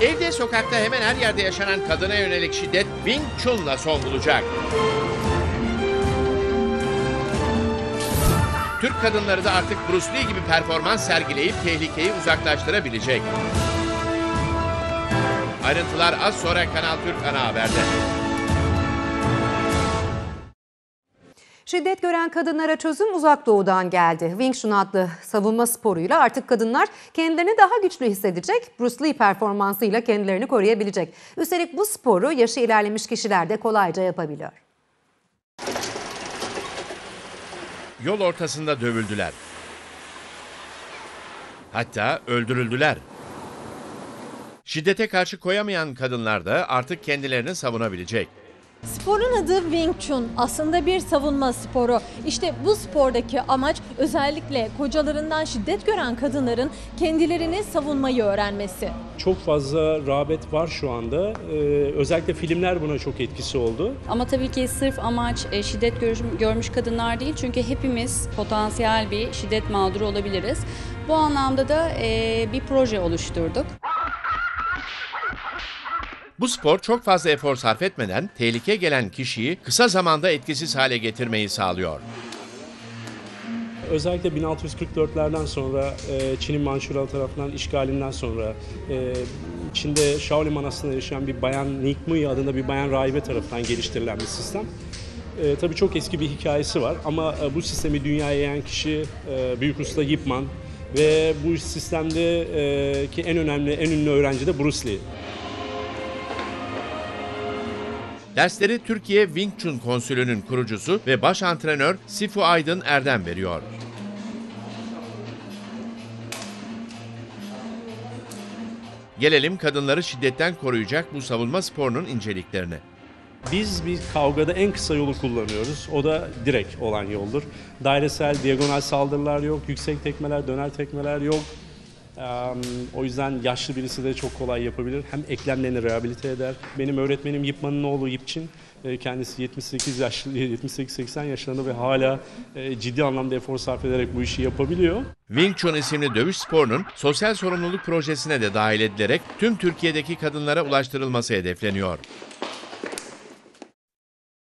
Evde, sokakta hemen her yerde yaşanan kadına yönelik şiddet Wing Chun'la son bulacak. Türk kadınları da artık Bruce Lee gibi performans sergileyip tehlikeyi uzaklaştırabilecek. Ayrıntılar az sonra Kanal Türk Ana Haber'de. Şiddet gören kadınlara çözüm uzak doğudan geldi. Wing Chun adlı savunma sporuyla artık kadınlar kendilerini daha güçlü hissedecek, Bruce Lee performansıyla kendilerini koruyabilecek. Üstelik bu sporu yaşı ilerlemiş kişiler de kolayca yapabiliyor. Yol ortasında dövüldüler. Hatta öldürüldüler. Şiddete karşı koyamayan kadınlar da artık kendilerini savunabilecek. Sporun adı Wing Chun. Aslında bir savunma sporu. İşte bu spordaki amaç özellikle kocalarından şiddet gören kadınların kendilerini savunmayı öğrenmesi. Çok fazla rağbet var şu anda. Ee, özellikle filmler buna çok etkisi oldu. Ama tabii ki sırf amaç e, şiddet görmüş, görmüş kadınlar değil. Çünkü hepimiz potansiyel bir şiddet mağduru olabiliriz. Bu anlamda da e, bir proje oluşturduk. Bu spor çok fazla efor sarf etmeden tehlike gelen kişiyi kısa zamanda etkisiz hale getirmeyi sağlıyor. Özellikle 1644'lerden sonra e, Çin'in Mançuralı tarafından işgalinden sonra e, Çin'de Shaolin Manastırı'nda yaşayan bir bayan Nikmui adında bir bayan rahibe tarafından geliştirilen bir sistem. E, tabii çok eski bir hikayesi var ama e, bu sistemi dünyaya yayan kişi e, Büyük Usta Yip Man ve bu sistemde e, en önemli, en ünlü öğrenci de Bruce Lee. Dersleri Türkiye Wing Chun Konsülü'nün kurucusu ve baş antrenör Sifu Aydın Erdem veriyor. Gelelim kadınları şiddetten koruyacak bu savunma sporunun inceliklerine. Biz bir kavgada en kısa yolu kullanıyoruz. O da direkt olan yoldur. Dairesel, diagonal saldırılar yok, yüksek tekmeler, döner tekmeler yok. O yüzden yaşlı birisi de çok kolay yapabilir. Hem eklemlerini rehabilite eder. Benim öğretmenim Yipman'ın oğlu Yipçin. Kendisi 78 yaşlı, 78-80 yaşlarında ve hala ciddi anlamda efor sarf ederek bu işi yapabiliyor. Wing Chun isimli dövüş sporunun sosyal sorumluluk projesine de dahil edilerek tüm Türkiye'deki kadınlara ulaştırılması hedefleniyor.